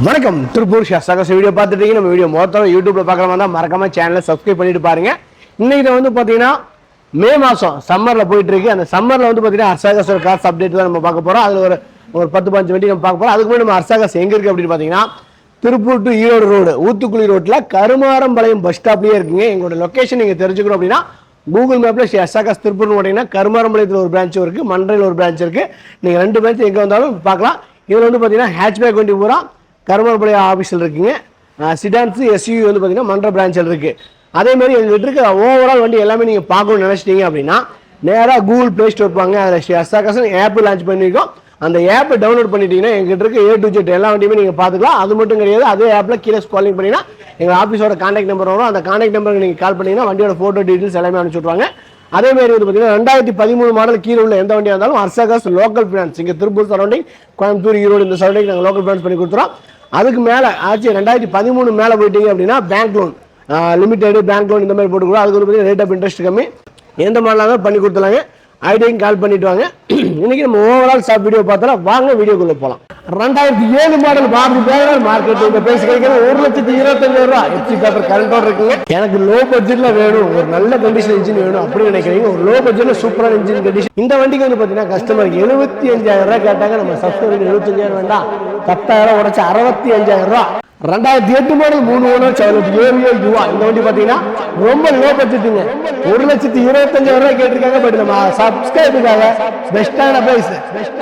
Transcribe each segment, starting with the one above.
வணக்கம். திருப்பூர் சகச வீடியோ பார்த்துட்டீங்க. நம்ம வீடியோ மொத்தம் யூடியூப்ல பார்க்குற தான் மறக்காம சேனலை சப்ஸ்கிரைப் பண்ணிட்டு பாருங்க. இன்னைக்கு வந்து பார்த்தீங்கன்னா மே மாதம் சம்மரில் போயிட்டு இருக்கு. அந்த சம்மரில் வந்து பார்த்தீங்கன்னா அர்சாகஸ் ஒரு காசு அப்டேட் தான் நம்ம பார்க்க போகிறோம் அதில் ஒரு ஒரு பத்து பதினஞ்சு வண்டி நம்ம பார்க்க போகிறோம் அதுக்கு முன்னாடி நம்ம அர்சாகஸ் எங்கே இருக்குது அப்படின்னு பார்த்தீங்கன்னா திருப்பூர் டு ஈரோடு ரோடு ஊத்துக்குளி ரோட்டில் கருமாரம்பாளையம் பஸ் ஸ்டாப்லேயே இருக்குங்க. எங்களோட லொக்கேஷன் நீங்கள் தெரிஞ்சுக்கணும் அப்படின்னா கூகுள் மேப்பில் ஸ்ரீ அசாகாஸ் திருப்பூர்னு போட்டிங்கன்னா கருமாரம்பாளையத்தில் ஒரு பிரான்ச் இருக்குது மன்றையில் ஒரு பிரான்ச் இருக்குது நீங்கள் ரெண்டு பிரான்ச் எங்கே வந்தாலும் பார்க்கலாம். இதில் வந்து பார்த்தீங்கன்னா ஹேட்ச்பேக் வண்டி பூரா கருமாரம்பாளையம் ஆஃபீஸில் இருக்குங்க. சிடான்ஸு எஸ்யூ வந்து பார்த்தீங்கன்னா மன்ற பிரான்ச்சில் இருக்குது அதே மாதிரி எங்கள்கிட்ட இருக்க ஓவரால் வண்டி எல்லாமே நீங்கள் பார்க்கணும்னு நினச்சிட்டீங்க அப்படின்னா நேராக கூகுள் ப்ளே ஸ்டோர் பாங்க அதில் ஸ்ரீ அசாகாசன் ஆப் லான்ச் பண்ணியிருக்கோம் அந்த ஆப்பை டவுன்லோட் பண்ணிட்டீங்கன்னா எங்கிட்ட இருக்க ஏ டு ஜெட் எல்லா வண்டியுமே நீங்கள் பார்த்துக்கலாம். அது மட்டும் கிடையாது அதே ஆப்பில் கீழே காலிங் பண்ணிங்கன்னா எங்கள் ஆஃபீஸோட கான்டாக்ட் நம்பர் வரும். அந்த கான்டாக்ட் நம்பருக்கு நீங்கள் கால் பண்ணிங்கன்னா வண்டியோட ஃபோட்டோ டீட்டெயில்ஸ் எல்லாமே அனுப்பிச்சுட்ருவாங்க அதே மாதிரி வந்து பார்த்தீங்கன்னா ரெண்டாயிரத்தி பதிமூணு மாடல் கீழே உள்ள எந்த வண்டியாக இருந்தாலும் அர்சாகாஸ் லோக்கல் ஃபினான்ஸ் இங்கே திருப்பூர் சரௌண்டிங் கோயம்புத்தூர் ஈரோடு இந்த சரௌண்டிங் நாங்கள் லோக்கல் ஃபினான்ஸ் பண்ணி கொடுத்துறோம். அதுக்கு மேலே ஆச்சு ரெண்டாயிரத்தி பதிமூணு மேலே போயிட்டீங்க அப்படின்னா bank loan limited bank loan இந்த மாதிரி போட்டுக்கூட அதுக்கு ஒரு ரேட் ஆஃப் இன்ட்ரெஸ்ட் கம்மி. எந்த மாதிரிலாம் பண்ணி கொடுத்துலாங்க ஐடியும் கால் பண்ணிட்டு வாங்க. இன்னைக்கு நம்ம ஓவரால் ஷாப் வீடியோ பார்த்தோம்னா வாங்க வீடியோக்குள்ள போகலாம் ரெண்டாயிரத்தி ஏழு மாடல் பாரதி பேரால் மார்க்கெட் இந்த பேசி கிடைக்கிறது ஒரு லட்சத்தி இருபத்தஞ்சாயிரம் ரூபா. எஃப்சி பேப்பர் கரண்டோட இருக்குங்க. எனக்கு லோ பட்ஜெட்ல வேணும். ஒரு நல்ல கண்டிஷன் இன்ஜின் வேணும் அப்படின்னு நினைக்கிறீங்க. ஒரு லோ பட்ஜெட்ல சூப்பரான இன்ஜின் கண்டிஷன் இந்த வண்டிக்கு வந்து பாத்தீங்கன்னா கஸ்டமர் எழுபத்தி அஞ்சாயிரம் ரூபாய் கேட்டாங்க. நம்ம சப்ஸ்கிரைபர் எழுபத்தஞ்சாயிரம் வேண்டாம். பத்தாயிரம் உடச்சு அறுபத்தி அஞ்சாயிரம் ரூபாய். ரெண்டாயிரத்தி எட்டு மாடல் மூணு ஓனர் செவலத்து ஏவிஎல் யூவா இந்த வண்டி பார்த்தீங்கன்னா ரொம்ப லோ பட்ஜெட்டுங்க ஒரு லட்சத்தி இருபத்தஞ்சாயிரம் ரூபாய் கேட்டிருக்காங்க பட் நம்ம சப்ஸ்கிரைபுக்காக பெஸ்டான பிரைஸ்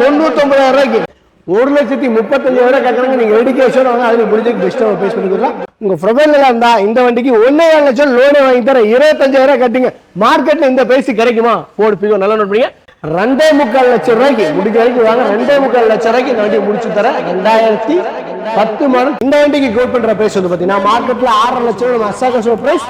தொண்ணூத்தொன்பதாயிரம் ரூபாய்க்கு. ஒரு லட்சத்தி முப்பத்தஞ்சாயிரம் ரூபாய் கேட்கறாங்க நீங்க எடுக்கேஷன் வாங்க அதுல முடிஞ்சதுக்கு பெஸ்ட்டாக பேஸ் பண்ணிக்கலாம் கொடுக்கலாம். ப்ரொஃபைலில் இருந்தால் இந்த வண்டிக்கு ஒன்றே ஏழு லட்சம் லோனே வாங்கி தரேன் இருபத்தஞ்சாயிரம் ரூபாய் கட்டுங்க. மார்க்கெட்டில் இந்த பிரைஸ் கிடைக்குமா? போடு பிகோ நல்லா நோட் பண்ணீங்க. ரெண்டே முக்கால் லட்சம் ரூபாய்க்கு. முடிஞ்ச வரைக்கும் வாங்க. ரெண்டே முக்கால் லட்சம் ரூபாய்க்கு இந்த வண்டியை முடிச்சு தர ரெண்டாயிரத்தி பத்து மாடல். இந்த வண்டிக்கு கோட் பண்ற பிரைஸ் வந்து பாத்தீங்கன்னா மார்க்கெட்ல ஆறரை லட்சம் நம்ம அசாகசோ பிரைஸ்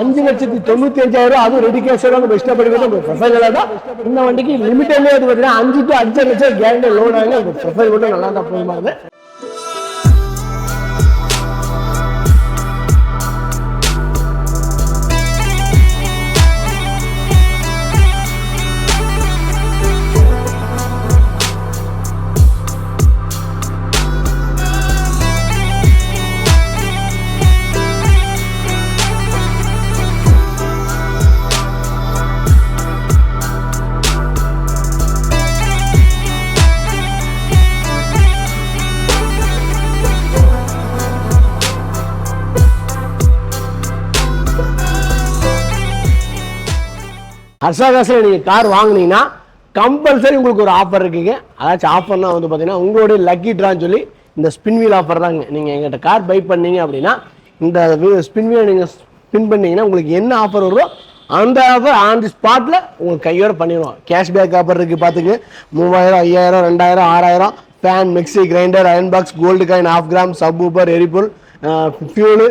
அஞ்சு லட்சத்தி தொண்ணூத்தி அஞ்சாயிரம் ரூபாய். அதுவும் ரெடி கேஷ் பெஸ்டா படிக்கிறது ப்ரொஃபைல் தான். இந்த வண்டிக்கு லிமிட்டே வந்து பாத்தீங்கன்னா அஞ்சு டு அஞ்சு லட்சம் கேரண்டி லோன் ஆகி உங்க ப்ரொஃபைல் மட்டும் நல்லா தான் போதுமானது ஹர்ஷாகாசில் நீங்கள் கார் வாங்கினீங்கன்னா கம்பல்சரி உங்களுக்கு ஒரு ஆஃபர் இருக்குங்க. அதாச்சும் ஆஃபர்னால் வந்து பார்த்தீங்கன்னா உங்களுடைய லக்கி ட்ரான்னு சொல்லி இந்த ஸ்பின் வீல் ஆஃபர் தாங்க. நீங்கள் எங்கிட்ட கார் பை பண்ணீங்க அப்படின்னா இந்த ஸ்பின் வீலை நீங்கள் ஸ்பின் பண்ணீங்கன்னா உங்களுக்கு என்ன ஆஃபர் வருதோ அந்த ஆஃபர் ஆன் தி ஸ்பாட்டில் உங்களுக்கு கையோட பண்ணிடுவோம். கேஷ்பேக் ஆஃபர் இருக்குது பார்த்துங்க மூவாயிரம் ஐயாயிரம் ரெண்டாயிரம் ஆறாயிரம். Fan mixie grinder iron box gold coin of gram subwoofer எரிபொருள் fuel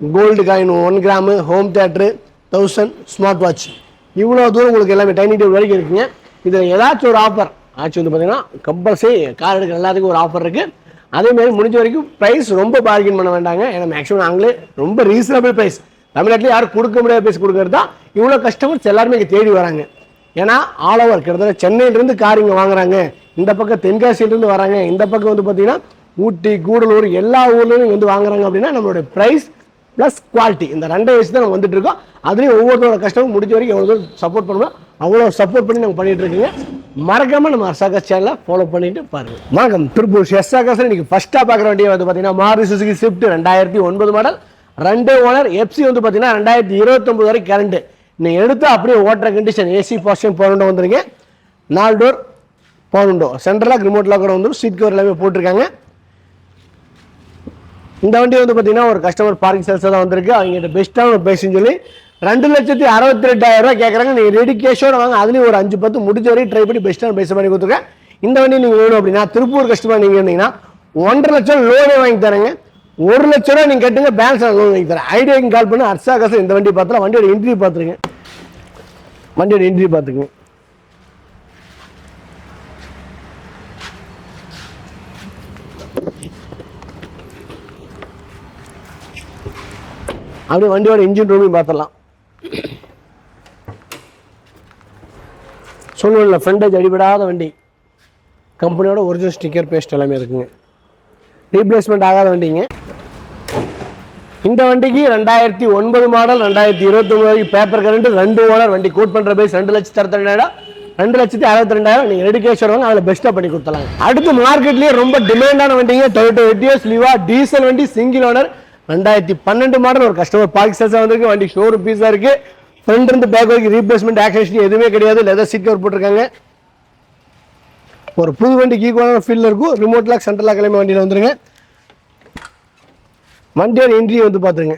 gold coin one gram home theatre thousand smart watch இவ்வளோ தூரம் உங்களுக்கு எல்லாமே டைனிங் டேபிள் வரைக்கும் இருக்குங்க. இதில் ஏதாச்சும் ஒரு ஆஃபர் ஆச்சு வந்து பார்த்தீங்கன்னா கம்பல்சரி கார் எடுக்கிற எல்லாத்துக்கும் ஒரு ஆஃபர் இருக்குது அதே மாதிரி முடிஞ்ச வரைக்கும் ப்ரைஸ் ரொம்ப பார்கின் பண்ண வேண்டாங்க. ஏன்னா மேக்ஸிமம் நாங்களே ரொம்ப ரீசனபிள் ப்ரைஸ் தமிழ்நாட்டில் யாரும் கொடுக்க முடியாத ப்ரைஸ் கொடுக்கறது தான் இவ்வளோ கஸ்டமர்ஸ் எல்லாருமே இங்கே தேடி வராங்க. ஏன்னா ஆல் ஓவர் கிட்டத்தட்ட சென்னையிலேருந்து கார் இங்கே வாங்குறாங்க. இந்த பக்கம் தென்காசியிலேருந்து வராங்க. இந்த பக்கம் வந்து பார்த்தீங்கன்னா ஊட்டி கூடலூர் எல்லா ஊர்லேயும் இங்கே வந்து வாங்குறாங்க அப்படின்னா நம்மளுடைய ப்ரைஸ் ப்ளஸ் குவாலிட்டி இந்த ரெண்டை வச்சு தான் நம்ம வந்துட்டு இருக்கோம் அதுலேயும் ஒவ்வொருத்தரோட கஷ்டமும் முடிஞ்ச வரைக்கும் எவ்வளோ தூரம் சப்போர்ட் பண்ணுவோம் அவ்வளோ சப்போர்ட் பண்ணி நம்ம பண்ணிட்டு இருக்கீங்க மறக்காமல் நம்ம அர்சாகாஸ் சேனலை ஃபாலோ பண்ணிட்டு பாருங்க. வணக்கம். திருப்பூர் எஸ்ஆகாஸ் இன்னைக்கு ஃபர்ஸ்ட்டாக பார்க்குற வண்டியை வந்து பார்த்தீங்கன்னா மாருதி சுசுகி ஸ்விஃப்ட் ரெண்டாயிரத்தி ஒன்பது மாடல் ரெண்டு ஓனர் எஃப்சி வந்து பார்த்தீங்கன்னா ரெண்டாயிரத்தி இருபத்தொம்பது வரைக்கும் கரண்ட் நீங்கள் எடுத்து அப்படியே ஓட்டுற கண்டிஷன் ஏசி பாசியம் போனண்டோ வந்துருங்க நாலு டோர் போனண்டோ சென்ட்ரலாக ரிமோட் கூட வந்துடும் சீட் கவர் எல்லாமே போட்டிருக்காங்க. இந்த வண்டி வந்து பார்த்தீங்கன்னா ஒரு கஸ்டமர் பார்க்கிங் சேல்ஸ் தான் வந்திருக்கு. அவங்ககிட்ட பெஸ்ட்டான பேசுன்னு சொல்லி ரெண்டு லட்சத்தி அறுபத்தி ரெண்டாயிரம் ரூபா கேட்குறாங்க நீங்கள் ரெடி கேஷோட வாங்க. அதுலேயும் ஒரு அஞ்சு பத்து முடிஞ்ச வரைக்கும் ட்ரை பண்ணி பெஸ்ட்டான பேச பண்ணி கொடுத்துருக்கேன். இந்த வண்டி நீங்கள் வேணும் அப்படின்னா திருப்பூர் கஸ்டமர் நீங்கள் இருந்தீங்கன்னா ஒன்றரை லட்சம் லோனே வாங்கி தரேங்க. ஒரு லட்ச ரூபா நீங்கள் கட்டுங்க பேலன்ஸ் லோன் வாங்கி தரேன். ஐடியாக்கு கால் பண்ணி அர்சாகாசம் காசு இந்த வண்டி பார்த்துலாம் வண்டியோட இன்ட்ரி பார்த்துருங்க. வண்டியோட இன்ட்ரி பார்த்துக்குங்க. அப்படியே வண்டியோட இன்ஜின் ரூமையும் பார்த்துடலாம். சொல்லுவோம்ல ஃப்ரண்டேஜ் அடிபடாத வண்டி. கம்பெனியோட ஒரிஜினல் ஸ்டிக்கர் பேஸ்ட் எல்லாமே இருக்குங்க. ரீப்ளேஸ்மெண்ட் ஆகாத வண்டிங்க. இந்த வண்டிக்கு ரெண்டாயிரத்தி ஒன்பது மாடல் ரெண்டாயிரத்தி இருபத்தி ஒன்பது பேப்பர் கரண்ட் ரெண்டு ஓனர் வண்டி கூட் பண்ணுற பேஸ் ரெண்டு லட்சத்தி அறுபத்தி ரெண்டாயிரம் ரெண்டு லட்சத்தி அறுபத்தி ரெண்டாயிரம் நீங்கள் ரெடி கேஷ் வருவாங்க அதில் பெஸ்ட்டாக பண்ணி கொடுத்தலாம் அடுத்து மார்க்கெட்லேயே ரொம்ப டிமாண்டான வண்டிங்க டொயோட்டோ எட்டியோஸ் லிவா டீசல் வண்டி சிங்கிள் ஓனர் ரெண்டாயிரத்தி பன்னெண்டு மாடல் ஒரு கஸ்டமர் பாகிஸ்தான் வந்திருக்கு. வண்டி ஷோரூம் பீஸாக இருக்கு. ஃப்ரண்ட் இருந்து பேக் வரைக்கும் ரீப்ளேஸ்மெண்ட் ஆக்சிடென்ட் எதுவுமே கிடையாது. லெதர் சீட் கவர் போட்டிருக்காங்க. ஒரு புது வண்டிக்கு ஈக்குவலான ஃபீல்டில் இருக்கும். ரிமோட் லாக் சென்ட்ரல் லாக் எல்லாமே வண்டியில் வந்துருங்க. வண்டியோட இன்ட்ரி வந்து பார்த்துருங்க.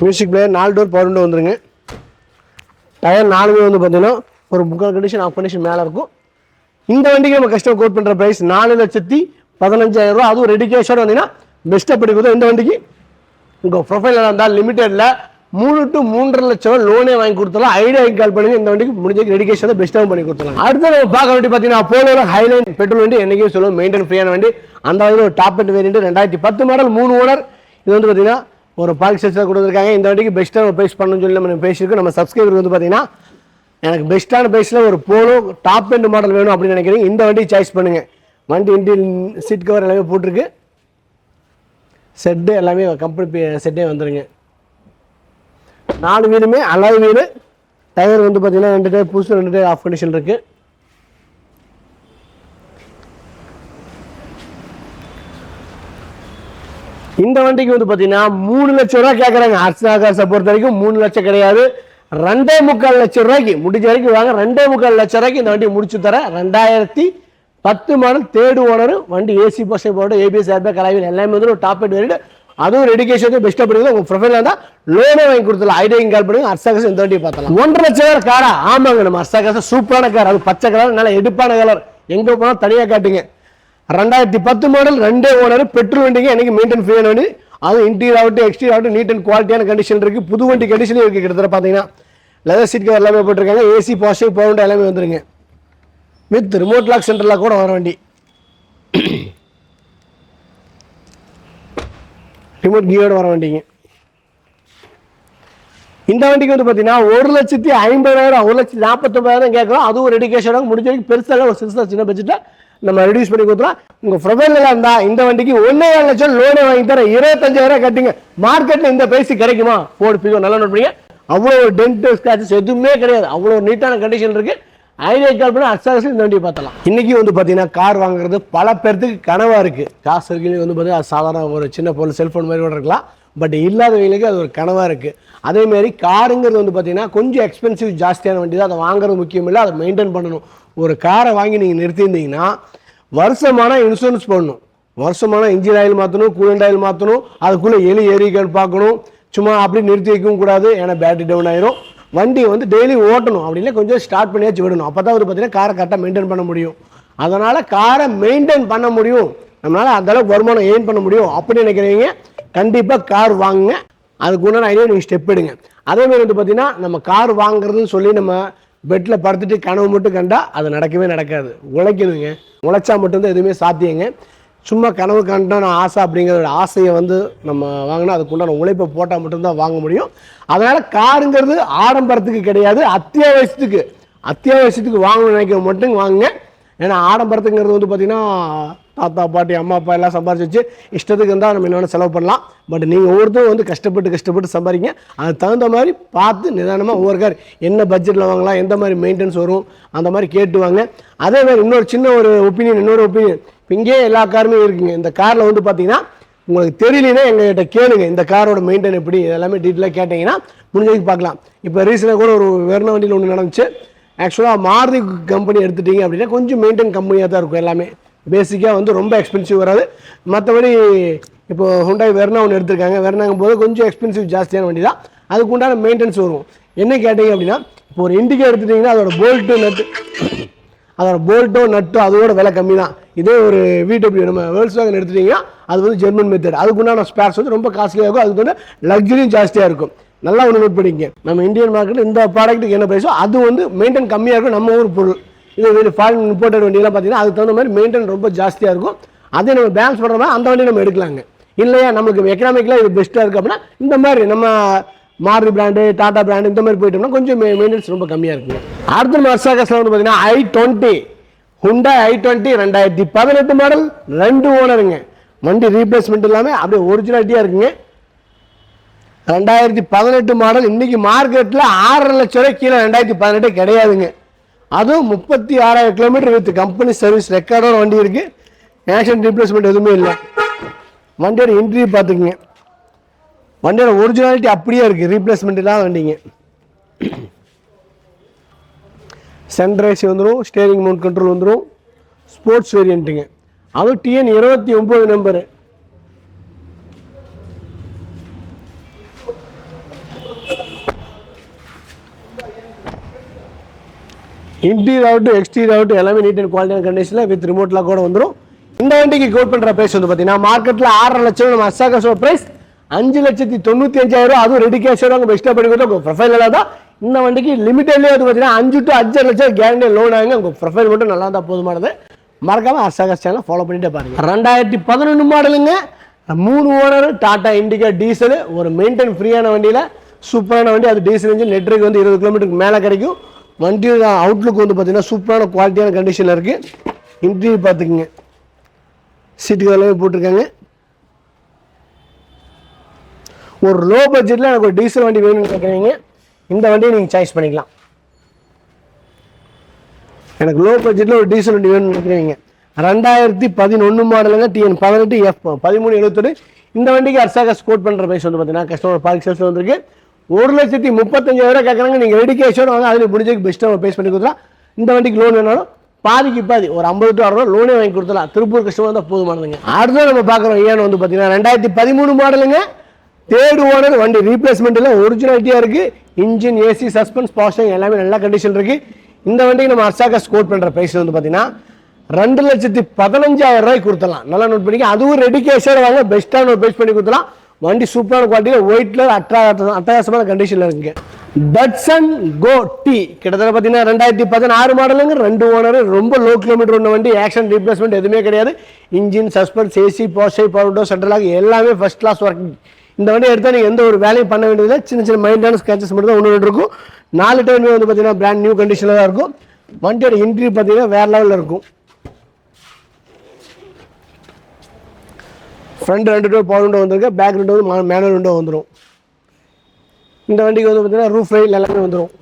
மியூசிக் பிளேயர் நாலு டோர் பவர் விண்டோ வந்துருங்க. டயர் நாலுமே வந்து பார்த்தீங்கன்னா ஒரு முக்கால் கண்டிஷன் ஆஃப் கண்டிஷன் மேலே இருக்கும். இந்த வண்டிக்கு நம்ம கஸ்டமர் கோட் பண்ணுற ப்ரைஸ் நாலு லட்சத்தி பதினஞ்சாயிரம் ரூபா அதுவும் ரெடி கேஷோட வந்தீங்கன்னா பெஸ்ட்டாக படி இந்த வண்டிக்கு. உங்கள் ப்ரொஃபைலில் இருந்தால் லிமிட்டடில் மூணு டு மூன்றரை லட்சம் ரூபா லோனே வாங்கி கொடுத்தலாம் ஐடியா கால் பண்ணி இந்த வண்டிக்கு முடிஞ்ச ரெடி கேஷ் தான் பெஸ்ட்டாகவும் பண்ணி கொடுத்தலாம் அடுத்து நம்ம பார்க்க வண்டி பார்த்தீங்கன்னா போலோட ஹைலைன் பெட்ரோல் வண்டி என்றைக்கும் சொல்லுவோம் மெயின்டைன் ஃப்ரீயான வண்டி. அந்த வகையில் ஒரு டாப் எண்ட் வேரியண்ட் ரெண்டாயிரத்தி பத்து மாடல் மூணு ஓனர் இது வந்து பார்த்தீங்கன்னா ஒரு பார்க் செட்ஸாக கொடுத்துருக்காங்க. இந்த வாட்டிக்கு பெஸ்ட்டாக பேஸ் பண்ணணும்னு சொல்லி நம்ம பேசியிருக்கோம். நம்ம சப்ஸ்கிரைபர் வந்து பார்த்தீங்கன்னா எனக்கு பெஸ்ட்டான பேஸில் ஒரு போலோ டாப் எண்ட் மாடல் வேணும் அப்படின்னு நினைக்கிறீங்க. இந்த வண்டி சாய்ஸ் பண்ணுங்கள் வண்டி இன்டீரியல் சீட் கவர் எல்லாமே போட்டிருக்கு. செட்டு எல்லாமே கம்பெனி செட்டே வந்துருங்க. நாலு வீலுமே அலாய் வீடு டயர் வந்து பார்த்தீங்கன்னா ரெண்டு டயர் புதுசு ரெண்டு டயர் ஆஃப் கண்டிஷன் இருக்குது இந்த வண்டிக்கு வந்து பார்த்தீங்கன்னா மூணு லட்சம் ரூபா கேட்குறாங்க அர்ச்சனா காசை பொறுத்த வரைக்கும் மூணு லட்சம் கிடையாது. ரெண்டே முக்கால் லட்சம் ரூபாய்க்கு முடிஞ்ச வரைக்கும் வாங்க. ரெண்டே முக்கால் லட்சம் ரூபாய்க்கு இந்த வண்டி முடிச்சு தரேன் ரெண்டாயிரத்தி பத்து மாடல் தேர்டு ஓனர் வண்டி ஏசி பஸ்ஸை போட்டு ஏபிஎஸ் ஏர்பேக் கலாவில் எல்லாமே வந்து ஒரு டாப் எட் வேரியட் அதுவும் ரெடிகேஷன் பெஸ்ட்டாக பண்ணுங்க உங்கள் ப்ரொஃபைல் இருந்தால் லோனே வாங்கி கொடுத்துல ஐடியும் கால் பண்ணுங்க. அர்சாகாசம் இந்த வண்டி பார்த்தலாம் ஒன்றரை லட்சம் ரூபாய் காரா ஆமாங்க நம்ம அர்சாகாசம் சூப்பரான கார் அது பச்சை கலர் நல்ல எடுப்பான கலர் எங்கே போனால் தனியாக காட்டுங்க. ரெண்டாயிரத்தி பத்து மாடல் ரெண்டே ஓனர் பெட்ரோல் வண்டிங்க எனக்கு மெயின்டைன் ஃப்ரீயான வண்டி அது இன்டீரியர் ஆகட்டும் எக்ஸ்டீரியர் ஆகட்டும் நீட் அண்ட் குவாலிட்டியான கண்டிஷன் இருக்குது புது வண்டி கண்டிஷனே இருக்குது கிட்டத்தட்ட பார்த்தீங்கன்னா லெதர் சீட் கவர் எல்லாமே போட்டிருக்காங்க. ஏசி பாசிட்டிவ் பவுண்ட் எல்லாமே வந்துருங்க. வித் ரிமோட் லாக் சென்டரில் கூட வர வண்டி. ரிமோட் கியோட வர வண்டிங்க. இந்த வண்டிக்கு வந்து பார்த்தீங்கன்னா ஒரு லட்சத்தி ஐம்பதாயிரம் ஒரு லட்சத்தி நாற்பத்தொம்பதாயிரம் கேட்குறோம். அதுவும் ஒரு எடுக்கேஷனாக முடிஞ்ச வரைக்கும் பெருசாக ஒரு சிறுசாக சின்ன பட்ஜெட்டை நம்ம ரெடியூஸ் பண்ணி கொடுத்துருவோம் உங்கள் ப்ரொஃபைலில் இருந்தால் இந்த வண்டிக்கு ஒன்றே ஏழு லட்சம் லோனே வாங்கி தரேன் இருபத்தஞ்சாயிரம் கட்டுங்க. மார்க்கெட்டில் இந்த பிரைஸ் கிடைக்குமா? ஃபோர்டு பிகோ நல்லா நோட் பண்ணிங்க. அவ்வளோ டென்ட் ஸ்க்ராச்சஸ் எதுவுமே கிடையாது. அவ்வளோ நீட்டான கண்டிஷன் இருக்குது ஐடியா கால் பண்ணி அக்ஸாக்ஸ் இந்த வண்டியை பார்த்தலாம் இன்னைக்கு வந்து பார்த்தீங்கன்னா கார் வாங்குறது பல பேர்த்துக்கு கனவாக இருக்குது காசு இருக்கிறவங்க வந்து பார்த்தீங்கன்னா அது சாதாரண ஒரு சின்ன பொருள் செல்ஃபோன் மாதிரி கூட இருக்கலாம். பட் இல்லாதவங்களுக்கு அது ஒரு கனவாக இருக்குது அதே மாதிரி காருங்கிறது வந்து பார்த்தீங்கன்னா கொஞ்சம் எக்ஸ்பென்சிவ் ஜாஸ்தியான வண்டி தான். அதை வாங்குறது முக்கியம் இல்லை. அதை மெயின்டைன் பண்ணணும். ஒரு காரை வாங்கி நீங்கள் நிறுத்தியிருந்தீங்கன்னா வருஷமான இன்சூரன்ஸ் பண்ணணும். வருஷமான இன்ஜின் ஆயில் மாற்றணும் கூலண்ட் ஆயில் மாற்றணும் அதுக்குள்ளே எலி ஏரிகள் பார்க்கணும். சும்மா அப்படி நிறுத்தி வைக்கவும் கூடாது. ஏன்னா பேட்டரி டவுன் ஆயிரும். வண்டியை வந்து டெய்லி ஓட்டணும். அப்படின்னா கொஞ்சம் ஸ்டார்ட் பண்ணியாச்சு விடணும். அப்போ தான் வந்து பார்த்தீங்கன்னா காரை கரெக்டாக மெயின்டைன் பண்ண முடியும். அதனால் காரை மெயின்டைன் பண்ண முடியும். நம்மளால் அந்தளவுக்கு வருமானம் ஏன் பண்ண முடியும். அப்படின்னு நினைக்கிறீங்க கண்டிப்பாக கார் வாங்குங்க. அதுக்குண்டான ஐடியா நீங்கள் ஸ்டெப் எடுங்க. அதேமாதிரி வந்து பார்த்தீங்கன்னா நம்ம கார் வாங்குறதுன்னு சொல்லி நம்ம பெட்டில் படுத்துட்டு கனவு மட்டும் கண்டா அது நடக்கவே நடக்காது. உழைக்கணுங்க. உழைச்சா மட்டும்தான் எதுவுமே சாத்தியங்க. சும்மா கனவு கண்டான ஆசை அப்படிங்கிற ஆசையை வந்து நம்ம வாங்கினா அதுக்குண்டான உழைப்பை போட்டால் மட்டும்தான் வாங்க முடியும். அதனால் காருங்கிறது ஆடம்பரத்துக்கு கிடையாது. அத்தியாவசியத்துக்கு. அத்தியாவசியத்துக்கு வாங்கணும்னு நினைக்கிற மட்டும் வாங்குங்க. ஏன்னா ஆடம்பரத்துங்கிறது வந்து பார்த்தீங்கன்னா தாத்தா பாட்டி அம்மா அப்பா எல்லாம் சம்பாரிச்சு வச்சு இஷ்டத்துக்கு இருந்தால் நம்ம என்ன செலவு பண்ணலாம். பட் நீங்கள் ஒவ்வொருத்தரும் வந்து கஷ்டப்பட்டு கஷ்டப்பட்டு சம்பாதிங்க. அதுக்கு தகுந்த மாதிரி பார்த்து நிதானமாக ஒவ்வொரு கார் என்ன பட்ஜெட்டில் வாங்கலாம் எந்த மாதிரி மெயின்டெனன்ஸ் வரும் அந்த மாதிரி கேட்டுவாங்க அதே மாதிரி இன்னொரு சின்ன ஒரு ஒப்பீனியன் இன்னொரு ஒப்பீனியன் இப்போ இங்கேயே எல்லா காருமே இருக்குங்க. இந்த காரில் வந்து பார்த்தீங்கன்னா உங்களுக்கு தெரியலனா எங்ககிட்ட கேளுங்க. இந்த காரோட மெயின்டைன் எப்படி எல்லாமே டீட்டெயிலாக கேட்டிங்கன்னா முடிஞ்சதுக்கு பார்க்கலாம். இப்போ ரீசெண்டாக கூட ஒரு வேறு வண்டியில் ஒன்று நடந்துச்சு. ஆக்சுவலாக மாருதி கம்பெனி எடுத்துட்டீங்க அப்படின்னா கொஞ்சம் மெயின்டைன் கம்மியாக தான் இருக்கும் எல்லாமே. பேசிக்காக வந்து ரொம்ப எக்ஸ்பென்சிவ் வராது. மற்றபடி இப்போ ஹுண்டாய் வெர்னா ஒன்று எடுத்திருக்காங்க. வெர்னாங்கும் போது கொஞ்சம் எக்ஸ்பென்சிவ் ஜாஸ்தியான வண்டி தான். அதுக்கு உண்டான மெயின்டெனன்ஸ் வரும். என்ன கேட்டீங்க அப்படின்னா இப்போ ஒரு இண்டிகா எடுத்துட்டிங்கன்னா அதோட போல்ட்டு நட்டு அதோட போல்ட்டோ நட்டோ அதோட விலை கம்மி தான். இதே ஒரு விடபிள்யூ நம்ம வேர்ல்ஸ் வேகன் எடுத்துட்டிங்கன்னா அது வந்து ஜெர்மன் மெத்தட் அதுக்குண்டான ஸ்பேர்ஸ் வந்து ரொம்ப காஸ்ட்லியாக இருக்கும். அதுக்கு வந்து லக்ஸரியும் ஜாஸ்தியாக இருக்கும். நல்லா ஒன்று நோட் பண்ணிங்க நம்ம இந்தியன் மார்க்கெட்டில் இந்த ப்ராடக்ட்டுக்கு என்ன ப்ரைஸோ அது வந்து மெயின்டைன் கம்மியாக இருக்கும் நம்ம ஊர் பொருள். இது வெளியே ஃபாரின் இம்போர்ட்டட் வண்டியெல்லாம் பார்த்தீங்கன்னா அதுக்கு தகுந்த மாதிரி மெயின்டைன் ரொம்ப ஜாஸ்தியாக இருக்கும். அதே நம்ம பேலன்ஸ் பண்ணுற மாதிரி அந்த வண்டி நம்ம எடுக்கலாங்க. இல்லையா நம்மளுக்கு எக்கனாமிக்கலாக இது பெஸ்ட்டாக இருக்குது அப்படின்னா இந்த மாதிரி நம்ம மாருதி பிராண்டு டாடா பிராண்டு இந்த மாதிரி போயிட்டோம்னா கொஞ்சம் மெயின்டெனன்ஸ் ரொம்ப கம்மியாக இருக்குங்க. அடுத்த நம்ம அர்சாகஸில் வந்து பார்த்தீங்கன்னா ஐ டுவெண்ட்டி ஹுண்டா ஐ டுவெண்ட்டி ரெண்டாயிரத்தி பதினெட்டு மாடல் ரெண்டு ஓனருங்க வண்டி ரீப்ளேஸ்மெண்ட் இல்லாமல் அப்படியே ஒரிஜினாலிட்டியாக இருக்குங்க. ரெண்டாயிரத்தி பதினெட்டு மாடல் இன்னைக்கு மார்க்கெட்டில் ஆறரை லட்ச ரூபாய் கீழே ரெண்டாயிரத்தி பதினெட்டு கிடையாதுங்க. அதுவும் முப்பத்தி ஆறாயிரம் கிலோமீட்டர் வித் கம்பெனி சர்வீஸ் ரெக்கார்டோட வண்டி இருக்குது ஆக்சிடென்ட் ரீப்ளேஸ்மெண்ட் எதுவுமே இல்லை. வண்டியோட இன்ட்ரி பார்த்துக்குங்க. வண்டியோட ஒரிஜினாலிட்டி அப்படியே இருக்குது ரீப்ளேஸ்மெண்ட் இல்லாத வண்டிங்க. சென்டர் ஏசி வந்துடும் ஸ்டேரிங் மவுண்ட் கண்ட்ரோல் வந்துடும் ஸ்போர்ட்ஸ் வேரியண்ட்டுங்க அதுவும் டிஎன் இருபத்தி ஒம்பது நம்பரு இன்டீரியர் ஆகட்டும் எக்ஸ்டீரியர் ஆகட்டும் எல்லாமே நீட் அண்ட் குவாலிட்டியான கண்டிஷனில் வித் ரிமோட்டில் கூட வந்துடும் இந்த வண்டிக்கு கோட் பண்ணுற ப்ரைஸ் வந்து பார்த்தீங்கன்னா மார்க்கெட்டில் ஆறரை லட்சம் நம்ம அசாகாசோட ப்ரைஸ் அஞ்சு லட்சத்தி தொண்ணூற்றி அஞ்சாயிரம் அதுவும் ரெடி கேஷ் அவங்க பெஸ்ட்டாக பண்ணி கொடுத்தா உங்கள் ப்ரொஃபைல் தான். இந்த வண்டிக்கு லிமிட்டட்லேயே வந்து பார்த்தீங்கன்னா அஞ்சு டு அஞ்சு லட்சம் கேரண்டி லோன் ஆகுங்க உங்கள் ப்ரொஃபைல் மட்டும் நல்லா இருந்தால் போதுமானது. மறக்காமல் அசாகாஸ் சேனலை ஃபாலோ பண்ணிட்டே பாருங்க. ரெண்டாயிரத்தி பதினொன்று மாடலுங்க மூணு ஓனர் டாடா இண்டிகா டீசல் ஒரு மெயின்டைன் ஃப்ரீயான வண்டியில் சூப்பரான வண்டி அது டீசல் இன்ஜின் நெட்ருக்கு வந்து இருபது கிலோமீட்டருக்கு மேலே கிடைக்கும். வண்டியோட அவுட்லுக் வந்து பார்த்தீங்கன்னா சூப்பரான குவாலிட்டியான கண்டிஷனில் இருக்குது இன்டீரியர் பார்த்துக்குங்க சீட்டுக்கு எல்லாமே போட்டிருக்காங்க. ஒரு லோ பட்ஜெட்டில் எனக்கு ஒரு டீசல் வண்டி வேணும்னு கேட்குறீங்க இந்த வண்டியை நீங்கள் சாய்ஸ் பண்ணிக்கலாம். எனக்கு லோ பட்ஜெட்டில் ஒரு டீசல் வண்டி வேணும்னு நினைக்கிறீங்க ரெண்டாயிரத்தி பதினொன்று மாடலுங்க டிஎன் பதினெட்டு எஃப் பதிமூணு எழுபத்தொரு இந்த வண்டிக்கு அர்சாக கோட் பண்ணுற ப்ரைஸ் வந்து பார்த்தீங்கன்னா கஸ்டமர் பார்க் சேல்ஸ் வந்திருக்கு. ஒரு லட்சத்தி முப்பத்தஞ்சாயிரம் கேட்குறாங்க நீங்கள் ரெடி கேஷோட வாங்க அதில் முடிஞ்சதுக்கு பெஸ்ட்டாக பேஸ் பண்ணி கொடுத்துலாம் இந்த வண்டிக்கு லோன் வேணாலும் பாதிக்கு பாதி ஒரு ஐம்பது டு அறுபது லோனே வாங்கி கொடுத்துலாம் திருப்பூர் கஸ்டமர் இருந்தால் போதுமானதுங்க. அடுத்தது நம்ம பார்க்குறோம் ஏன்னு வந்து பார்த்தீங்கன்னா ரெண்டாயிரத்தி பதிமூணு மாடலுங்க தேர்டு ஓனர் வண்டி ரீப்ளேஸ்மெண்ட்டில் ஒரிஜினாலிட்டியாக இருக்குது இன்ஜின் ஏசி சஸ்பென்ஸ் பாஸ்டிங் எல்லாமே நல்ல கண்டிஷன் இருக்குது இந்த வண்டிக்கு நம்ம அர்சாகஸ் ஸ்கோர் பண்ணுற ப்ரைஸ் வந்து பார்த்தீங்கன்னா ரெண்டு லட்சத்தி பதினஞ்சாயிரம் ரூபாய்க்கு கொடுத்துலாம் நல்லா நோட் பண்ணிக்க அதுவும் ரெடி கேஷாக வாங்க பெஸ்ட்டான ஒரு பேஸ் பண்ணி கொடுத்துலாம் வண்டி சூப்பரான குவாலிட்டியில் ஒயிட்ல அட்ரா அட்டகாசமான கண்டிஷனில் இருக்குங்க. டட்சன் கோ டி கிட்டத்தட்ட பார்த்தீங்கன்னா ரெண்டாயிரத்தி பதினாறு மாடலுங்க ரெண்டு ஓனர் ரொம்ப லோ கிலோமீட்டர் ஒன்று வண்டி ஆக்ஷன் ரீப்ளேஸ்மெண்ட் எதுவுமே கிடையாது. இன்ஜின் சஸ்பென்ஸ் ஏசி போஸ்டை பவர் சென்ட்ரலாக எல்லாமே ஃபர்ஸ்ட் கிளாஸ் ஒர்க்கிங் இந்த வண்டி எடுத்தால் நீங்கள் எந்த ஒரு வேலையும் பண்ண வேண்டியதில்லை. சின்ன சின்ன மைண்டான ஸ்கேச்சஸ் மட்டும் தான் ஒன்று ரெண்டு இருக்கும். நாலு டைமே வந்து பார்த்தீங்கன்னா பிராண்ட் நியூ கண்டிஷனில் தான் இருக்கும். வண்டியோட இன்ட்ரி பார்த்தீங்கன்னா வேறு லெவலில் இருக்கும். ஃப்ரண்ட் ரெண்டு டோர் பவர் விண்டோ வந்திருக்கு பேக் ரெண்டு வந்து மேனுவல் விண்டோ வந்துடும் இந்த வண்டிக்கு வந்து பார்த்தீங்கன்னா ரூஃப் ரைல் எல்லாமே வந்துடும்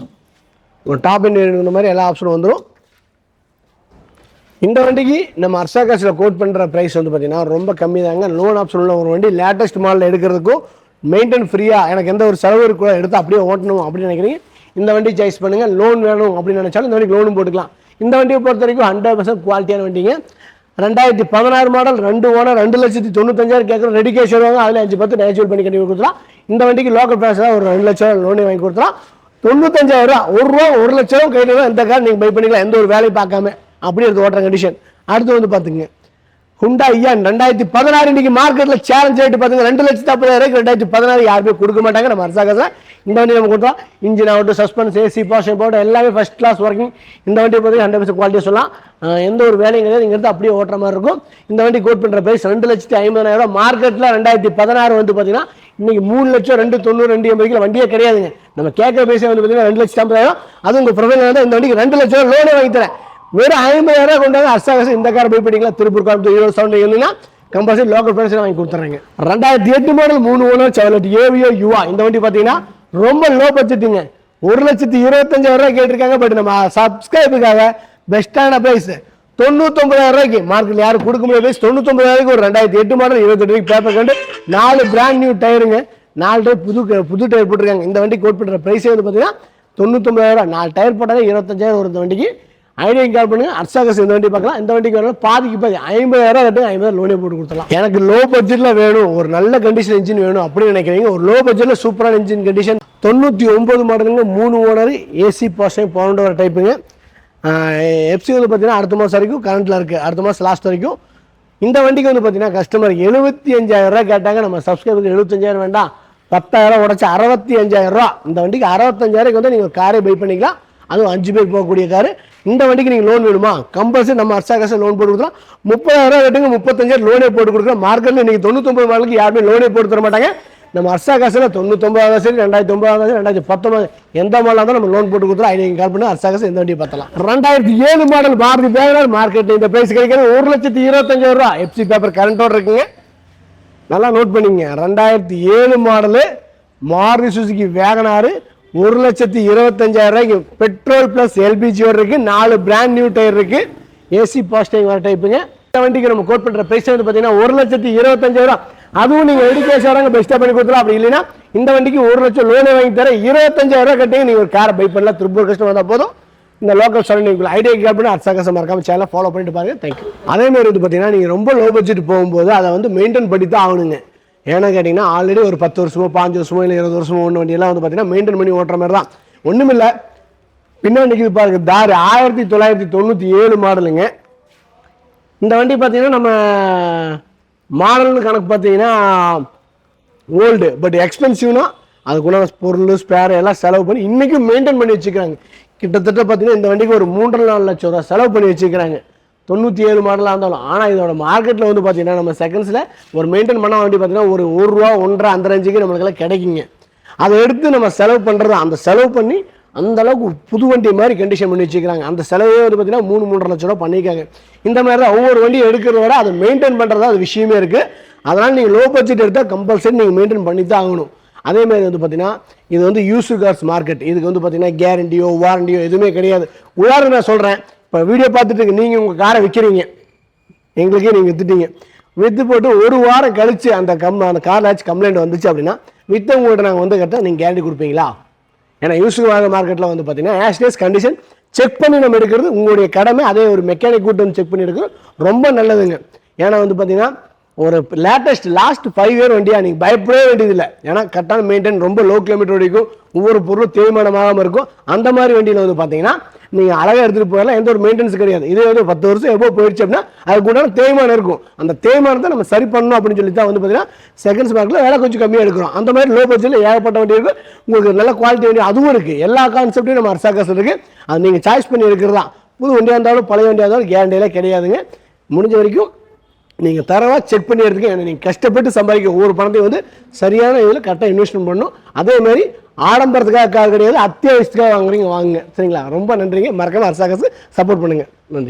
ஒரு டாப் அண்ட் இந்த மாதிரி எல்லா ஆப்ஷனும் வந்துடும் இந்த வண்டிக்கு நம்ம அர்சாகாஸில் கோட் பண்ணுற ப்ரைஸ் வந்து பார்த்தீங்கன்னா ரொம்ப கம்மி தாங்க. லோன் ஆப்ஷன் உள்ள ஒரு வண்டி லேட்டஸ்ட் மாடல் எடுக்கிறதுக்கும் மெயின்டைன் ஃப்ரீயாக எனக்கு எந்த ஒரு செலவு கூட எடுத்து அப்படியே ஓட்டணும் அப்படின்னு நினைக்கிறீங்க. இந்த வண்டி சாய்ஸ் பண்ணுங்கள் லோன் வேணும் அப்படின்னு நினச்சாலும் இந்த வண்டிக்கு லோனும் போட்டுக்கலாம். இந்த வண்டியை பொறுத்த வரைக்கும் ஹண்ட்ரட் பர்சன்ட் குவாலிட்டியான வண்டிங்க. ரெண்டாயிரத்தி பதினாறு மாடல் ரெண்டு ஓனர் ரெண்டு லட்சத்தி தொண்ணூத்தஞ்சாயிரம் கேட்குற ரெடி கேஷ் வருவாங்க. அதில் அஞ்சு பத்து நேச்சுரல் பண்ணி கட்டி கொடுத்துலாம் இந்த வண்டிக்கு லோக்கல் ப்ரைஸ் தான் ஒரு ரெண்டு லட்சம் லோனே வாங்கி கொடுத்துலாம் தொண்ணூத்தஞ்சாயிரம் ரூபா ஒரு ரூபா ஒரு லட்சம் கையில் தான் இந்த கார் நீங்கள் பை பண்ணிக்கலாம். எந்த ஒரு வேலையும் பார்க்காம அப்படி இருக்கு ஓட்டுற கண்டிஷன் அடுத்து வந்து பார்த்துங்க ஹுண்டா ஐயான் ரெண்டாயிரத்தி பதினாறு இன்னைக்கு மார்க்கெட்டில் சேலஞ்ச் ஆகிட்டு பார்த்துங்க ரெண்டு லட்சத்தி ஐம்பதாயிரம் ரெண்டாயிரத்தி பதினாறு யாருமே கொடுக்க மாட்டாங்க. நம்ம அரசாங்க இந்த வண்டி நம்ம கொடுத்தோம் இன்ஜின் ஆகட்டும் சஸ்பென்ஸ் ஏசி பாஷன் போட்டு எல்லாமே ஃபஸ்ட் கிளாஸ் ஒர்க்கிங் இந்த வண்டி பார்த்தீங்கன்னா ஹண்ட்ரட் பர்சன்ட் குவாலிட்டி சொல்லலாம். எந்த ஒரு வேலையும் கிடையாது. இங்கே எடுத்து அப்படியே ஓட்டுற மாதிரி இருக்கும். இந்த வண்டி கோட் பண்ணுற பிரைஸ் ரெண்டு லட்சத்தி ஐம்பதாயிரம் மார்க்கெட்டில் ரெண்டாயிரத்தி பதினாறு வந்து பார்த்தீங்கன்னா இன்னைக்கு மூணு லட்சம் ரெண்டு தொண்ணூறு ரெண்டு எண்பது கிலோ வண்டியே கிடையாதுங்க. நம்ம கேட்குற பைசா வந்து பார்த்தீங்கன்னா ரெண்டு லட்சத்தி ஐம்பதாயிரம். அது உங்கள் ப்ரொஃபைல் வந்து இந்த வண்டிக்கு ரெண்டு லட்சம் லோனே வாங்கி தரேன். வெறும் ஐம்பதாயிரம் கொண்டாந்து அர்சாகசம் இந்த கார் போய் பண்ணிக்கலாம். திருப்பூர் கார் ஈரோடு சவுண்ட் இல்லைன்னா கம்பல்சரி லோக்கல் பிரைஸ் வாங்கி கொடுத்துறாங்க. ரெண்டாயிரத்தி எட்டு மாடல் மூணு ஓனர் செவலட் ஏவியோ யுவா இந்த வண்டி பார்த்தீங்கன்னா ரொம்ப லோ பட்ஜெட்டுங்க ஒரு லட்சத்தி இருபத்தஞ்சாயிரம் ரூபாய் கேட்டிருக்காங்க பட் நம்ம சப்ஸ்கிரைபுக்காக பெஸ்ட்டான பிரைஸ் தொண்ணூத்தொன்பதாயிரம் ரூபாய்க்கு மார்க்கெட்டில் யாரும் கொடுக்க முடியாது பிரைஸ் தொண்ணூத்தொன்பதாயிரம் ஒரு ரெண்டாயிரத்தி எட்டு மாடல் இருபத்தெட்டு ரூபாய்க்கு பேப்பர் கண்டு நாலு பிராண்ட் நியூ டயருங்க நாலு டயர் புது புது டயர் போட்டிருக்காங்க. இந்த வண்டி கோட் பண்ணுற ப்ரைஸே வந்து பார்த்தீங்கன்னா தொண்ணூத்தொம்பதாயிரம் நாலு டயர் போட்டாலே இருபத்தஞ்சாயிரம் ஒரு இந்த வண்டிக்கு. ஐடியா கால் பண்ணுங்க அர்சாகஸ் இந்த வண்டி பார்க்கலாம். இந்த வண்டிக்கு வேணும் பாதிக்கு பாதி ஐம்பதாயிரம் கட்டுங்க ஐம்பதாயிரம் லோனே போட்டு கொடுத்துலாம் எனக்கு லோ பட்ஜெட்டில் வேணும். ஒரு நல்ல கண்டிஷன் இன்ஜின் வேணும் அப்படின்னு நினைக்கிறீங்க. ஒரு லோ பட்ஜெட்டில் சூப்பரான இன்ஜின் கண்டிஷன் தொண்ணூற்றி ஒம்பது மாடலுங்க மூணு ஓனர் ஏசி பாசம் பவுண்ட் டைப்புங்க எஃப்சி வந்து பார்த்தீங்கன்னா அடுத்த மாதம் வரைக்கும் கரண்ட்டில் இருக்குது அடுத்த மாதம் லாஸ்ட் வரைக்கும். இந்த வண்டிக்கு வந்து பார்த்தீங்கன்னா கஸ்டமர் எழுபத்தி அஞ்சாயிரரூவா கேட்டாங்க. நம்ம சப்ஸ்கிரைபருக்கு எழுபத்தஞ்சாயிரம் வேண்டாம். பத்தாயிரம் உடச்சி அறுபத்தி அஞ்சாயிரரூவா ரூபா இந்த வண்டிக்கு அறுபத்தஞ்சாயிரம் வந்து நீங்கள் காரே பை பண்ணிக்கலாம். அதுவும் அஞ்சு பேர் போகக்கூடிய காரு இந்த வண்டிக்கு நீங்கள் லோன் வேணுமா? கம்பல்சரி நம்ம அர்சாகாச லோன் போட்டு கொடுக்கலாம் முப்பதாயிரம் ரூபா கட்டுங்க முப்பத்தஞ்சாயிரம் லோனே போட்டு கொடுக்குறோம். மார்க்கெட்டில் நீங்கள் தொண்ணூத்தொம்பது மாடலுக்கு யாருமே லோனே போட்டு தர மாட்டாங்க. நம்ம அர்சா காசில் தொண்ணூத்தொம்பதாவது சரி ரெண்டாயிரத்தி ஒன்பதாவது சரி ரெண்டாயிரத்தி பத்தொன்பது எந்த மாடலாக இருந்தாலும் நம்ம லோன் போட்டு கொடுத்துரும் ஐடி கால் பண்ணி அர்சா காசு எந்த வண்டியை பார்த்தலாம் ரெண்டாயிரத்தி ஏழு மாடல் மாருதி வேகனார் மார்க்கெட்டில் இந்த பிரைஸ் கிடைக்கிறது ஒரு லட்சத்தி இருபத்தஞ்சாயிரம் ரூபா எஃப்சி பேப்பர் கரண்டோடு இருக்குங்க. நல்லா நோட் பண்ணிங்க ரெண்டாயிரத்தி ஏழு மாடலு மாருதி சுசுகி வேகனாரு ஒரு லட்சத்தி இருபத்தஞ்சாயிரம் ரூபாய்க்கு பெட்ரோல் ப்ளஸ் எல்பிஜி ஒரு இருக்குது நாலு பிராண்ட் நியூ டயர் இருக்குது ஏசி பாஸ்டிங் வர டைப்புங்க இந்த வண்டிக்கு நம்ம கோட் பண்ணுற ப்ரைஸ் வந்து பார்த்தீங்கன்னா ஒரு லட்சத்தி இருபத்தஞ்சாயிரம் அதுவும் நீங்கள் எடுக்கேஷாரங்க பெஸ்ட்டாக பண்ணி கொடுத்துலாம் அப்படி இல்லைன்னா இந்த வண்டிக்கு ஒரு லட்சம் லோனே வாங்கி தர இருபத்தஞ்சாயிரம் கட்டிங்க நீங்கள் ஒரு காரை பை பண்ணலாம். திருப்பூர் கஷ்டம் வந்தால் போதும். இந்த லோக்கல் சொல்லி நீங்கள் ஐடியா கேப் பண்ணி அர்த்தகாசம் மறக்காமல் சேனலை ஃபாலோ பண்ணிட்டு பாருங்க. தேங்க்யூ அதே மாதிரி வந்து பார்த்தீங்கன்னா நீங்கள் ரொம்ப லோ பட்ஜெட் போகும்போது அதை வந்து மெயின்டைன் பண்ணி தான் ஆகணுங்க. ஏன்னா கேட்டிங்கன்னா ஆல்ரெடி ஒரு பத்து வருஷமோ பாஞ்சு வருஷமோ இல்லை இருபது வருஷமோ ஒன்று வண்டியெல்லாம் வந்து பார்த்தீங்கன்னா மெயின்டைன் பண்ணி ஓட்டுற மாதிரி தான் ஒன்றுமில்லை பின்னாடி நிற்கிது பாருங்க தார். ஆயிரத்தி தொள்ளாயிரத்தி தொண்ணூற்றி ஏழு மாடலுங்க. இந்த வண்டி பார்த்தீங்கன்னா நம்ம மாடல்னு கணக்கு பார்த்தீங்கன்னா ஓல்டு பட் எக்ஸ்பென்சிவ்னா அதுக்குள்ள பொருள் ஸ்பேர் எல்லாம் செலவு பண்ணி இன்றைக்கும் மெயின்டைன் பண்ணி வச்சுக்கிறாங்க. கிட்டத்தட்ட பார்த்தீங்கன்னா இந்த வண்டிக்கு ஒரு மூன்றரை நாலு லட்சம் ரூபா செலவு பண்ணி வச்சுக்கிறாங்க. தொண்ணூற்றி ஏழு மாடலாக இருந்தாலும். ஆனால் இதோட மார்க்கெட்டில் வந்து பார்த்தீங்கன்னா நம்ம செகண்ட்ஸில் ஒரு மெயின்டைன் பண்ண வண்டி பார்த்தீங்கன்னா ஒரு ஒரு ரூபா ஒன்றரை அந்த ரேஞ்சுக்கு நம்மளுக்கெல்லாம் கிடைக்குங்க. அதை எடுத்து நம்ம செலவு பண்ணுறது அந்த செலவு பண்ணி அந்த அளவுக்கு புது வண்டி மாதிரி கண்டிஷன் பண்ணி வச்சுக்கிறாங்க. அந்த செலவே வந்து பார்த்தீங்கன்னா மூணு மூன்றரை லட்ச ரூபா பண்ணியிருக்காங்க. இந்த மாதிரி தான் ஒவ்வொரு வண்டியும் எடுக்கிறத விட அதை மெயின்டைன் பண்ணுறது அது விஷயமே இருக்குது அதனால் நீங்கள் லோ பட்ஜெட் எடுத்தால் கம்பல்சரி நீங்கள் மெயின்டைன் பண்ணி தான் ஆகணும். அதே மாதிரி வந்து பார்த்தீங்கன்னா இது வந்து யூஸ் கார்ஸ் மார்க்கெட் இதுக்கு வந்து பார்த்தீங்கன்னா கேரண்டியோ வாரண்டியோ எதுவுமே கிடையாது. உதாரணம் நான் சொல்கிறேன் இப்போ வீடியோ பார்த்துட்டு நீங்கள் உங்கள் காரை விற்கிறீங்க எங்களுக்கே நீங்கள் விற்றுட்டீங்க விற்று போட்டு ஒரு வாரம் கழித்து அந்த கம் அந்த காரில் ஆச்சு கம்ப்ளைண்ட் வந்துச்சு அப்படின்னா விற்றவங்கள்ட்ட நாங்கள் வந்து கேட்டால் நீங்கள் கேரண்டி கொடுப்பீங்களா? ஏன்னா யூஸ் மார்க்கெட்டில் வந்து பார்த்தீங்கன்னா ஆஸ்டேஸ் கண்டிஷன் செக் பண்ணி நம்ம எடுக்கிறது உங்களுடைய கடமை. அதே ஒரு மெக்கானிக் கூட்டம் செக் பண்ணி எடுக்கிறது ரொம்ப நல்லதுங்க. ஏன்னா வந்து பார்த்தீங்கன்னா ஒரு லேட்டஸ்ட் லாஸ்ட் ஃபைவ் இயர் வண்டியா நீங்கள் பயப்படவே வேண்டியதில்லை. ஏன்னா கரெக்டான மெயின்டைன் ரொம்ப லோ கிலோமீட்டர் வரைக்கும் ஒவ்வொரு பொருளும் தேய்மானமாகாமல் இருக்கும். அந்த மாதிரி வண்டியில் வந்து பார்த்தீங்கன்னா நீங்கள் அழகாக எடுத்துகிட்டு போயிடலாம். எந்த ஒரு மெயின்டெனன்ஸ் கிடையாது. இதே வந்து பத்து வருஷம் எப்போ போயிடுச்சு அப்படின்னா அதுக்கு உண்டான தேய்மானம் இருக்கும். அந்த தேய்மானத்தை நம்ம சரி பண்ணணும் அப்படின்னு சொல்லி தான் வந்து பார்த்தீங்கன்னா செகண்ட்ஸ் மார்க்கில் வேலை கொஞ்சம் கம்மியாக எடுக்கிறோம். அந்த மாதிரி லோ பட்ஜெட்டில் ஏகப்பட்ட வண்டி இருக்குது உங்களுக்கு நல்ல குவாலிட்டி வண்டி அதுவும் இருக்குது எல்லா கான்செப்ட்டையும் நம்ம அரசாங்கம் இருக்குது அது நீங்கள் சாய்ஸ் பண்ணி எடுக்கிறது. தான் புது வண்டியாக இருந்தாலும் பழைய வண்டியாக இருந்தாலும் கேரண்டியெல்லாம் கிடையாதுங்க. முடிஞ்ச வரைக்கும் நீங்கள் தரவாக செக் பண்ணி எடுத்துக்க ஏன்னா நீங்கள் கஷ்டப்பட்டு சம்பாதிக்க ஒவ்வொரு பணத்தையும் வந்து சரியான இதில் கரெக்டாக இன்வெஸ்ட்மெண்ட் பண்ணணும். அதே மாதிரி ஆடம்பரத்துக்காக கிடையாது அத்தியாவசியத்துக்காக வாங்குறீங்க வாங்குங்க. சரிங்களா? ரொம்ப நன்றிங்க. மறக்காமல் அரசாங்கத்துக்கு சப்போர்ட் பண்ணுங்கள் நன்றி.